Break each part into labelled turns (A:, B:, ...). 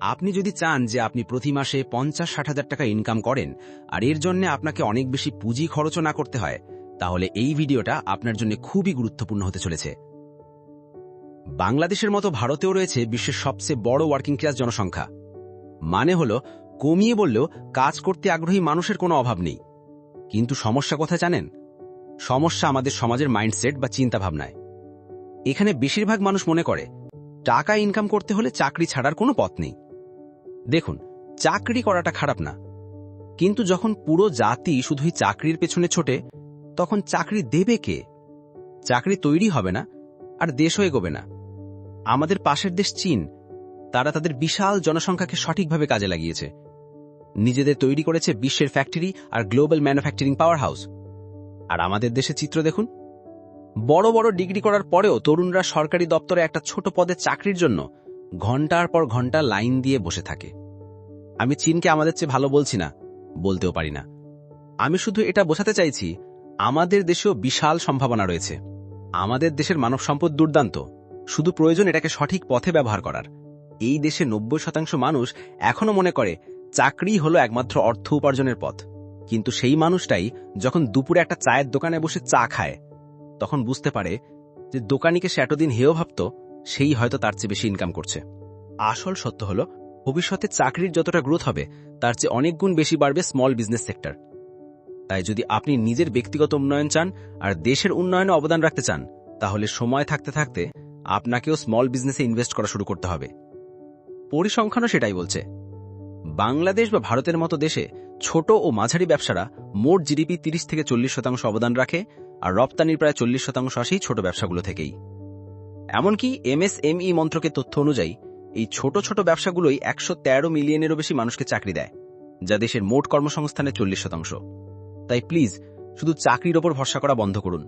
A: আপনি যদি চান যে আপনি প্রতি মাসে পঞ্চাশ ষাট হাজার টাকা ইনকাম করেন, আর এর জন্য আপনাকে অনেক বেশি পুঁজি খরচও না করতে হয়, তাহলে এই ভিডিওটা আপনার জন্য খুবই গুরুত্বপূর্ণ হতে চলেছে। বাংলাদেশের মতো ভারতেও রয়েছে বিশ্বের সবচেয়ে বড় ওয়ার্কিং ক্লাস জনসংখ্যা। মানে হল, কমিয়ে বললেও কাজ করতে আগ্রহী মানুষের কোনো অভাব নেই। কিন্তু সমস্যা কথা জানেন? সমস্যা আমাদের সমাজের মাইন্ডসেট বা চিন্তাভাবনায়। এখানে বেশিরভাগ মানুষ মনে করে, টাকা ইনকাম করতে হলে চাকরি ছাড়ার কোনো পথ নেই। দেখুন, চাকরি করাটা খারাপ না। কিন্তু যখন পুরো জাতি শুধুই চাকরির পেছনে ছোটে, তখন চাকরি দেবে কে? চাকরি তৈরি হবে না, আর দেশও এগোবে না। আমাদের পাশের দেশ চীন, তারা তাদের বিশাল জনসংখ্যাকে সঠিকভাবে কাজে লাগিয়েছে। নিজেদের তৈরি করেছে বিশ্বের ফ্যাক্টরি আর গ্লোবাল ম্যানুফ্যাকচারিং পাওয়ার হাউস আর আমাদের দেশে চিত্র দেখুন। বড় বড় ডিগ্রি করার পরেও তরুণরা সরকারি দপ্তরে একটা ছোট পদে চাকরির জন্য ঘণ্টার পর ঘণ্টা লাইন দিয়ে বসে থাকে। আমি চীনকে আমাদের চেয়ে ভালো বলছি না, বলতেও পারি না। আমি শুধু এটা বোঝাতে চাইছি, আমাদের দেশেও বিশাল সম্ভাবনা রয়েছে। আমাদের দেশের মানব সম্পদ দুর্দান্ত, শুধু প্রয়োজন এটাকে সঠিক পথে ব্যবহার করার। এই দেশে নব্বই শতাংশ মানুষ এখনও মনে করে, চাকরি হলো একমাত্র অর্থ উপার্জনের পথ। কিন্তু সেই মানুষটাই যখন দুপুরে একটা চায়ের দোকানে বসে চা খায়, তখন বুঝতে পারে যে দোকানিকে সে এতদিন হেয় ভাবত সেই হয়তো তার চেয়ে বেশি ইনকাম করছে। আসল সত্য হল, ভবিষ্যতে চাকরির যতটা গ্রোথ হবে, তার চেয়ে অনেক গুণ বেশি বাড়বে স্মল বিজনেস সেক্টর তাই যদি আপনি নিজের ব্যক্তিগত উন্নয়ন চান আর দেশের উন্নয়নে অবদান রাখতে চান, তাহলে সময় থাকতে থাকতে আপনাকেও স্মল বিজনেসে ইনভেস্ট করা শুরু করতে হবে। পরিসংখ্যানও সেটাই বলছে। বাংলাদেশ বা ভারতের মতো দেশে ছোট ও মাঝারি ব্যবসারা মোট জিডিপি তিরিশ থেকে চল্লিশ শতাংশ অবদান রাখে, আর রপ্তানির প্রায় চল্লিশ শতাংশ আসেই ছোট ব্যবসাগুলো থেকেই। এমনকি এমএসএমই মন্ত্রকের তথ্য অনুযায়ী, এই ছোট ছোট ব্যবসাগুলোই একশো তেরো মিলিয়নেরও বেশি মানুষকে চাকরি দেয়, যা দেশের মোট কর্মসংস্থানের চল্লিশ শতাংশ। তাই প্লিজ, শুধু চাকরির ওপর ভরসা করা বন্ধ করুন।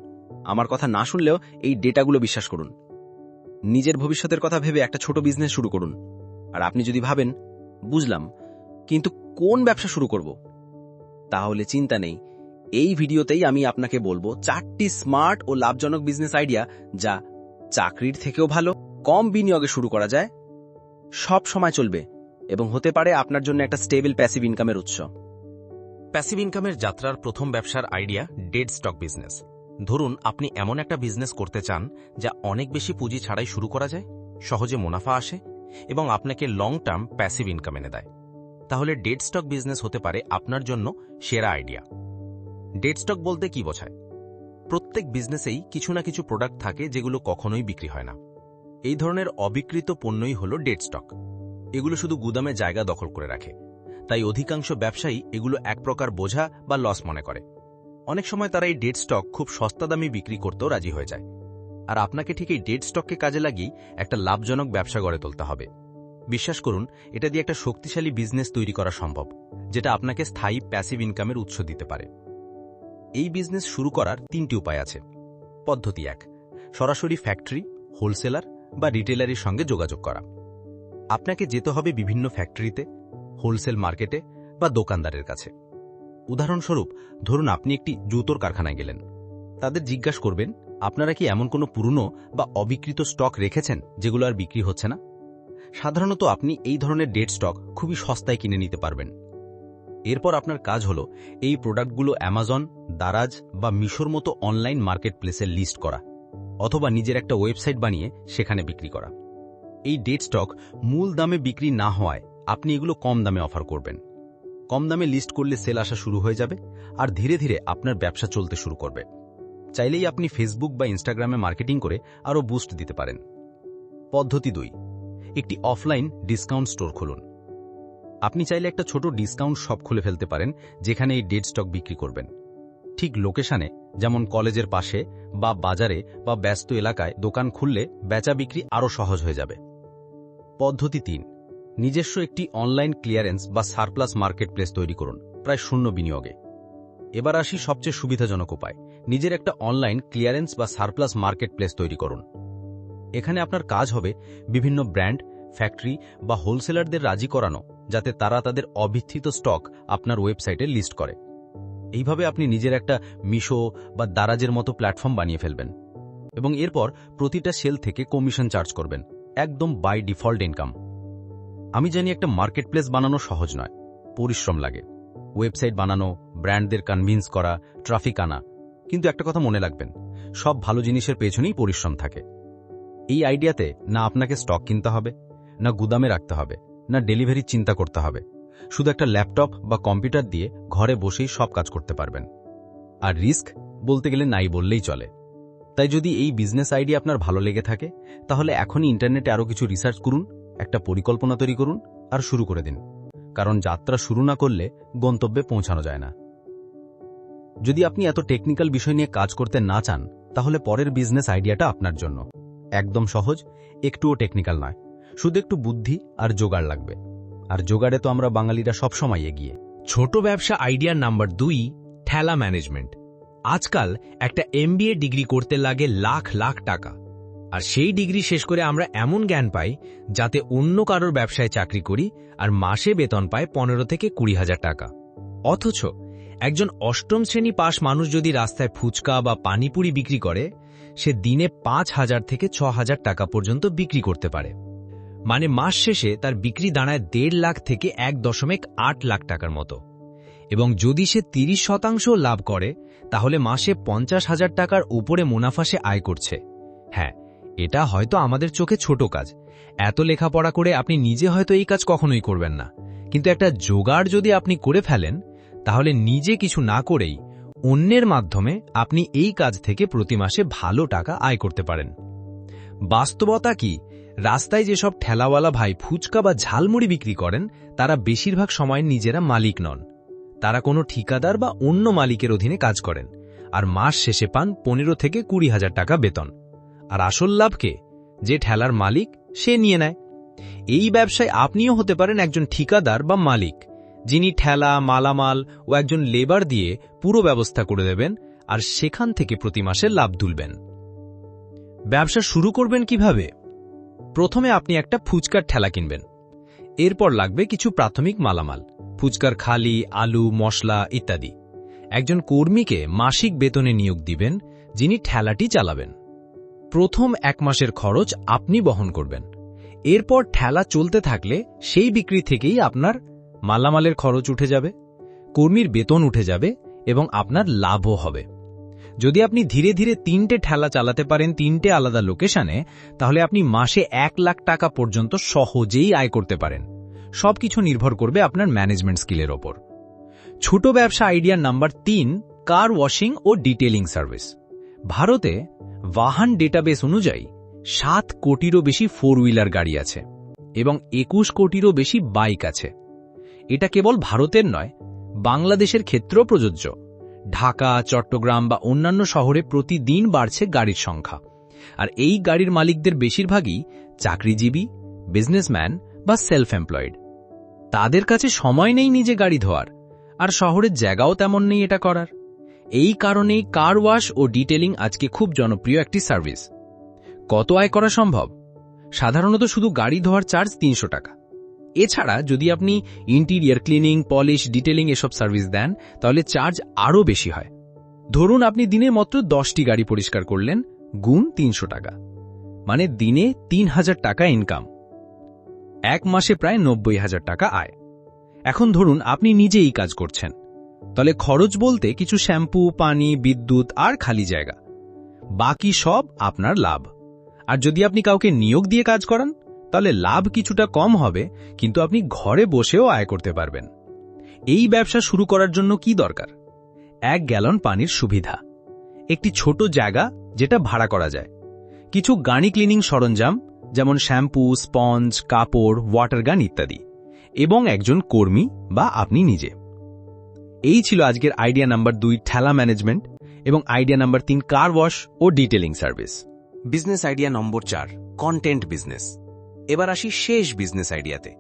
A: আমার কথা না শুনলেও এই ডেটাগুলো বিশ্বাস করুন। নিজের ভবিষ্যতের কথা ভেবে একটা ছোট বিজনেস শুরু করুন। আর আপনি যদি ভাবেন, বুঝলাম, কিন্তু কোন ব্যবসা শুরু করব? তাহলে চিন্তা নেই, এই ভিডিওতেই আমি আপনাকে বলব চারটি স্মার্ট ও লাভজনক বিজনেস আইডিয়া যা চাকরির থেকেও ভালো, কম বিনিয়োগে শুরু করা যায়। সব সময় চলবে এবং হতে পারে আপনার জন্য একটা স্টেবল প্যাসিভ ইনকামের উৎস।
B: প্যাসিভ ইনকামের যাত্রার প্রথম ব্যবসার আইডিয়া ডেড স্টক বিজনেস। ধরুন, আপনি এমন একটা বিজনেস করতে চান যা অনেক বেশি পুঁজি ছাড়াই শুরু করা যায়, সহজে মুনাফা আসে এবং আপনাকে লং টার্ম প্যাসিভ ইনকাম এনে দেয়। তাহলে ডেড স্টক বিজনেস হতে পারে আপনার জন্য সেরা আইডিয়া। ডেড স্টক বলতে কি বোঝায়? প্রত্যেক বিজনেসেই কিছু না কিছু প্রোডাক্ট থাকে যেগুলো কখনোই বিক্রি হয় না। এই ধরনের অবিকৃত পণ্যই হল ডেড স্টক এগুলো শুধু গুদামে জায়গা দখল করে রাখে। তাই অধিকাংশ ব্যবসায়ী এগুলো এক প্রকার বোঝা বা লস মনে করে। অনেক সময় তারা এই ডেড স্টক খুব সস্তা দামে বিক্রি করতেও রাজি হয়ে যায়। আর আপনাকে ঠিক এই ডেড স্টককে কাজে লাগিয়ে একটা লাভজনক ব্যবসা গড়ে তুলতে হবে। বিশ্বাস করুন, এটা দিয়ে একটা শক্তিশালী বিজনেস তৈরি করা সম্ভব, যেটা আপনাকে স্থায়ী প্যাসিভ ইনকামের উৎস দিতে পারে। এই বিজনেস শুরু করার তিনটি উপায় আছে। পদ্ধতি এক, সরাসরি ফ্যাক্টরি হোলসেলার বা রিটেলারের সঙ্গে যোগাযোগ করা। আপনাকে যেতে হবে বিভিন্ন ফ্যাক্টরিতে হোলসেল মার্কেটে বা দোকানদারের কাছে। উদাহরণস্বরূপ, ধরুন আপনি একটি জুতোর কারখানায় গেলেন। তাদের জিজ্ঞাসা করবেন, আপনারা কি এমন কোনো পুরনো বা অবিকৃত স্টক রেখেছেন যেগুলো আর বিক্রি হচ্ছে না? সাধারণত আপনি এই ধরনের ডেড স্টক খুবই সস্তায় কিনে নিতে পারবেন। এরপর আপনার কাজ হল এই প্রোডাক্টগুলো অ্যামাজন, দারাজ বা মিশোর মতো অনলাইন মার্কেট প্লেসে লিস্ট করা অথবা নিজের একটা ওয়েবসাইট বানিয়ে সেখানে বিক্রি করা। এই ডেড স্টক মূল দামে বিক্রি না হওয়ায় আপনি এগুলো কম দামে অফার করবেন। কম দামে লিস্ট করলে সেল আসা শুরু হয়ে যাবে আর ধীরে ধীরে আপনার ব্যবসা চলতে শুরু করবে। চাইলেই আপনি ফেসবুক বা ইনস্টাগ্রামে মার্কেটিং করে আরও বুস্ট দিতে পারেন। পদ্ধতি দুই, একটি অফলাইন ডিসকাউন্ট স্টোর খুলুন। আপনি চাইলে একটা ছোট ডিসকাউন্ট শপ খুলে ফেলতে পারেন, যেখানে এই ডেড স্টক বিক্রি করবেন। ঠিক লোকেশানে, যেমন কলেজের পাশে বা বাজারে বা ব্যস্ত এলাকায় দোকান খুললে বেচা বিক্রি আরও সহজ হয়ে যাবে। পদ্ধতি তিন, নিজস্ব একটি অনলাইন ক্লিয়ারেন্স বা সারপ্লাস মার্কেট প্লেস তৈরি করুন, প্রায় শূন্য বিনিয়োগে। এবার আসি সবচেয়ে সুবিধাজনক উপায়, নিজের একটা অনলাইন ক্লিয়ারেন্স বা সারপ্লাস মার্কেট প্লেস তৈরি করুন। এখানে আপনার কাজ হবে বিভিন্ন ব্র্যান্ড, ফ্যাক্টরি বা হোলসেলারদের রাজি করানো যাতে তারা তাদের অভিথিত স্টক আপনার ওয়েবসাইটে লিস্ট করে। এইভাবে আপনি নিজের একটা মিশো বা দারাজের মতো প্ল্যাটফর্ম বানিয়ে ফেলবেন এবং এরপর প্রতিটা সেল থেকে কমিশন চার্জ করবেন, একদম বাই ডিফল্ট ইনকাম। আমি জানি একটা মার্কেট প্লেস বানানো সহজ নয়, পরিশ্রম লাগে। ওয়েবসাইট বানানো, ব্র্যান্ডদের কনভিন্স করা, ট্রাফিক আনা, কিন্তু একটা কথা মনে রাখবেন, সব ভালো জিনিসের পেছনেই পরিশ্রম থাকে। এই আইডিয়াতে না আপনাকে স্টক কিনতে হবে, না গুদামে রাখতে হবে না ডেলিভারির চিন্তা করতে হবে। শুধু একটা ল্যাপটপ বা কম্পিউটার দিয়ে ঘরে বসেই সব কাজ করতে পারবেন। আর রিস্ক বলতে গেলে নাই বললেই চলে। তাই যদি এই বিজনেস আইডিয়া আপনার ভালো লেগে থাকে, তাহলে এখনই ইন্টারনেটে আরও কিছু রিসার্চ করুন, একটা পরিকল্পনা তৈরি করুন আর শুরু করে দিন। কারণ যাত্রা শুরু না করলে গন্তব্যে পৌঁছানো যায় না। যদি আপনি এত টেকনিক্যাল বিষয় নিয়ে কাজ করতে না চান, তাহলে পরের বিজনেস আইডিয়াটা আপনার জন্য। একদম সহজ, একটুও টেকনিক্যাল নয়। শুধু একটু বুদ্ধি আর জোগাড় লাগবে। আর জোগাড়ে তো আমরা বাঙালিরা সবসময় এগিয়ে।
C: ছোট ব্যবসা আইডিয়া নাম্বার দুই, ঠেলা ম্যানেজমেন্ট। আজকাল একটা এমবিএ ডিগ্রি করতে লাগে লাখ লাখ টাকা। আর সেই ডিগ্রি শেষ করে আমরা এমন জ্ঞান পাই যাতে অন্য কারোর ব্যবসায় চাকরি করি আর মাসে বেতন পায় পনেরো থেকে কুড়ি হাজার টাকা। অথচ একজন অষ্টম শ্রেণি পাশ মানুষ যদি রাস্তায় ফুচকা বা পানিপুরি বিক্রি করে, সে দিনে পাঁচ হাজার থেকে ছ হাজার টাকা পর্যন্ত বিক্রি করতে পারে। মানে মাস শেষে তার বিক্রি দাঁড়ায় দেড় লাখ থেকে এক দশমিক আট লাখ টাকার মতো। এবং যদি সে তিরিশ শতাংশ লাভ করে, তাহলে মাসে পঞ্চাশ হাজার টাকার উপরে মুনাফা সে আয় করছে। হ্যাঁ এটা হয়তো আমাদের চোখে ছোট কাজ। এত লেখাপড়া করে আপনি নিজে হয়তো এই কাজ কখনোই করবেন না। কিন্তু একটা জোগাড় যদি আপনি করে ফেলেন, তাহলে নিজে কিছু না করেই অন্যের মাধ্যমে আপনি এই কাজ থেকে প্রতি মাসে ভালো টাকা আয় করতে পারেন। বাস্তবতা কি? রাস্তায় যেসব ঠেলাওয়ালা ভাই ফুচকা বা ঝালমুড়ি বিক্রি করেন, তারা বেশিরভাগ সময় নিজেরা মালিক নন। তারা কোনো ঠিকাদার বা অন্য মালিকের অধীনে কাজ করেন আর মাস শেষে পান পনেরো থেকে কুড়ি হাজার টাকা বেতন। আর আসল লাভকে যে ঠেলার মালিক সে নিয়ে নেয়। এই ব্যবসায় আপনিও হতে পারেন একজন ঠিকাদার বা মালিক, যিনি ঠেলা, মালামাল ও একজন লেবার দিয়ে পুরো ব্যবস্থা করে দেবেন আর সেখান থেকে প্রতি মাসে লাভ তুলবেন। ব্যবসা শুরু করবেন কীভাবে? প্রথমে আপনি একটা ফুচকার ঠেলা কিনবেন। এরপর লাগবে কিছু প্রাথমিক মালামাল, ফুচকার খালি, আলু, মশলা ইত্যাদি। একজন কর্মীকে মাসিক বেতনে নিয়োগ দিবেন, যিনি ঠেলাটি চালাবেন। প্রথম এক মাসের খরচ আপনি বহন করবেন। এরপর ঠেলা চলতে থাকলে সেই বিক্রি থেকেই আপনার মালামালের খরচ উঠে যাবে, কর্মীর বেতন উঠে যাবে এবং আপনার লাভও হবে। যদি আপনি ধীরে ধীরে তিনটে ঠেলা চালাতে পারেন তিনটে আলাদা লোকেশনে, তাহলে আপনি মাসে এক লাখ টাকা পর্যন্ত সহজেই আয় করতে পারেন। সবকিছু নির্ভর করবে আপনার ম্যানেজমেন্ট স্কিলের ওপর। ছোট ব্যবসা আইডিয়ার নাম্বার তিন, কার ওয়াশিং ও ডিটেলিং সার্ভিস। ভারতে বাহান ডেটাবেস অনুযায়ী সাত কোটিরও বেশি ফোর হুইলার গাড়ি আছে এবং একুশ কোটিরও বেশি বাইক আছে। এটা কেবল ভারতের নয়, বাংলাদেশের ক্ষেত্রেও প্রযোজ্য। ঢাকা, চট্টগ্রাম বা অন্যান্য শহরে প্রতিদিন বাড়ছে গাড়ির সংখ্যা। আর এই গাড়ির মালিকদের বেশিরভাগই চাকরিজীবী বিজনেসম্যান বা সেলফ এমপ্লয়েড তাদের কাছে সময় নেই নিজে গাড়ি ধোয়ার, আর শহরের জায়গাও তেমন নেই এটা করার। এই কারণেই কার ওয়াশ ও ডিটেলিং আজকে খুব জনপ্রিয় একটি সার্ভিস কত আয় করা সম্ভব? সাধারণত শুধু গাড়ি ধোয়ার চার্জ তিনশো টাকা। এছাড়া যদি আপনি ইন্টিরিয়ার ক্লিনিং পলিশ ডিটেলিং এসব সার্ভিস দেন, তাহলে চার্জ আরও বেশি হয়। ধরুন আপনি দিনে মাত্র দশটি গাড়ি পরিষ্কার করলেন, গুণ তিনশো টাকা। মানে দিনে তিন হাজার টাকা ইনকাম এক মাসে প্রায় নব্বই হাজার টাকা আয়। এখন ধরুন আপনি নিজে এই কাজ করছেন। তাহলে খরচ বলতে কিছু শ্যাম্পু, পানি, বিদ্যুৎ আর খালি জায়গা। বাকি সব আপনার লাভ। আর যদি আপনি কাউকে নিয়োগ দিয়ে কাজ করান তাহলে লাভ কিছুটা কম হবে, কিন্তু আপনি ঘরে বসেও আয় করতে পারবেন। এই ব্যবসা শুরু করার জন্য কি দরকার? এক গ্যালন পানির সুবিধা। একটি ছোট জায়গা যেটা ভাড়া করা যায়। কিছু গাড়ি ক্লিনিং সরঞ্জাম, যেমন শ্যাম্পু, স্পঞ্জ, কাপড়, ওয়াটার গান ইত্যাদি, এবং একজন কর্মী বা আপনি নিজে। এই ছিল আজকের আইডিয়া নাম্বার দুই, ঠেলা ম্যানেজমেন্ট এবং আইডিয়া নাম্বার তিন, কার ওয়াশ ও detailing service.
A: Business idea number চার, কন্টেন্ট বিজনেস। এবার আসি শেষ বিজনেস আইডিয়াতে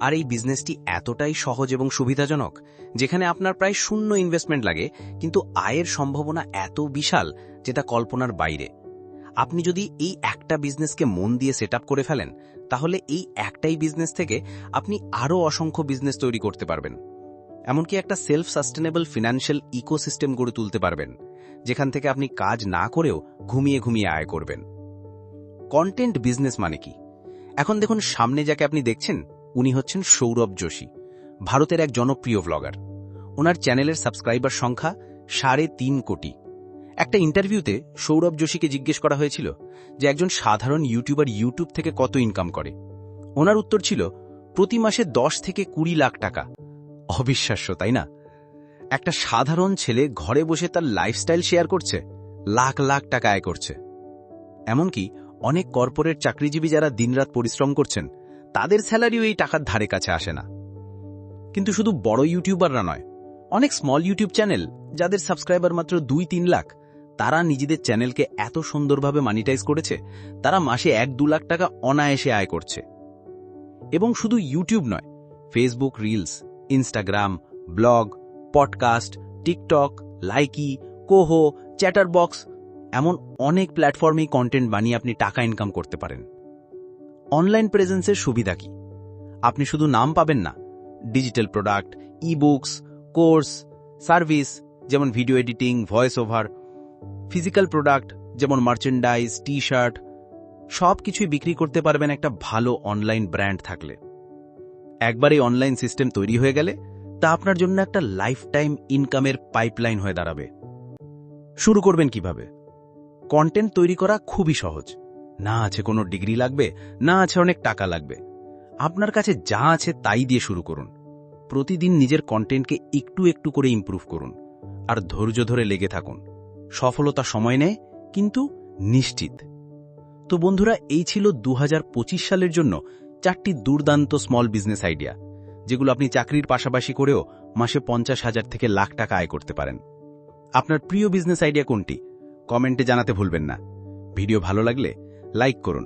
A: আর এই বিজনেসটি এতটাই সহজ এবং সুবিধাজনক, যেখানে আপনার প্রায় শূন্য ইনভেস্টমেন্ট লাগে, কিন্তু আয়ের সম্ভাবনা এত বিশাল যেটা কল্পনার বাইরে। আপনি যদি এই একটা বিজনেসকে মন দিয়ে সেট করে ফেলেন, তাহলে এই একটাই বিজনেস থেকে আপনি আরও অসংখ্য বিজনেস তৈরি করতে পারবেন। এমনকি একটা সেলফ সাস্টেনেবল ফিনান্সিয়াল ইকোসিস্টেম গড়ে তুলতে পারবেন, যেখান থেকে আপনি কাজ না করেও ঘুমিয়ে ঘুমিয়ে আয় করবেন। কন্টেন্ট বিজনেস মানে কি? এখন দেখুন, সামনে যাকে আপনি দেখছেন, উনি হচ্ছেন সৌরভ যোশী, ভারতের এক জনপ্রিয় ব্লগার ওনার চ্যানেলের সাবস্ক্রাইবার সংখ্যা সাড়ে তিন কোটি। একটা ইন্টারভিউতে সৌরভ যোশীকে জিজ্ঞেস করা হয়েছিল যে একজন সাধারণ ইউটিউবার ইউটিউব থেকে কত ইনকাম করে। ওনার উত্তর ছিল, প্রতি মাসে দশ থেকে কুড়ি লাখ টাকা। অবিশ্বাস্য, তাই না? একটা সাধারণ ছেলে ঘরে বসে তার লাইফস্টাইল শেয়ার করছে, লাখ লাখ টাকা আয় করছে। এমনকি অনেক কর্পোরেট চাকরিজীবী যারা দিনরাত পরিশ্রম করছেন, তাদের স্যালারিও এই টাকার ধারে কাছে আসে না। কিন্তু শুধু বড় ইউটিউবাররা নয়, অনেক স্মল ইউটিউব চ্যানেল যাদের সাবস্ক্রাইবার মাত্র দুই তিন লাখ, তারা নিজেদের চ্যানেলকে এত সুন্দরভাবে মানিটাইজ করেছে, তারা মাসে এক দু লাখ টাকা অনায়াসে আয় করছে। এবং শুধু ইউটিউব নয় Facebook reels Instagram blog podcast TikTok Likee কোহো chatter box এমন অনেক প্ল্যাটফর্মেই কন্টেন্ট বানিয়ে আপনি টাকা ইনকাম করতে পারেন। অনলাইন প্রেজেন্সের সুবিধা কি? আপনি শুধু নাম পাবেন না digital product e books course service যেমন video editing voice over physical product যেমন মার্চেন্ডাইজ টি শার্ট সব কিছুই বিক্রি করতে পারবেন একটা ভালো অনলাইন ব্র্যান্ড থাকলে। একবার এই অনলাইন সিস্টেম তৈরি হয়ে গেলে তা আপনার জন্য একটা লাইফটাইম ইনকামের পাইপলাইন হয়ে দাঁড়াবে। শুরু করবেন কীভাবে? কন্টেন্ট তৈরি করা খুবই সহজ। না আছে কোনো ডিগ্রি লাগবে, না আছে অনেক টাকা লাগবে। আপনার কাছে যা আছে তাই দিয়ে শুরু করুন। প্রতিদিন নিজের কন্টেন্টকে একটু একটু করে ইমপ্রুভ করুন। আর ধৈর্য ধরে লেগে থাকুন। সফলতা সময় নেয়, কিন্তু নিশ্চিত। তো বন্ধুরা, এই ছিল দু হাজার পঁচিশ সালের জন্য চারটি দুর্দান্ত স্মল বিজনেস আইডিয়া যেগুলো আপনি চাকরির পাশাপাশি করেও মাসে পঞ্চাশ হাজার থেকে লাখ টাকা আয় করতে পারেন। আপনার প্রিয় বিজনেস আইডিয়া কোনটি? কমেন্টে জানাতে ভুলবেন না। ভিডিও ভালো লাগলে লাইক করুন,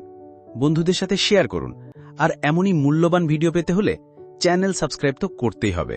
A: বন্ধুদের সাথে শেয়ার করুন, আর এমনই মূল্যবান ভিডিও পেতে হলে চ্যানেল সাবস্ক্রাইব তো করতেই হবে।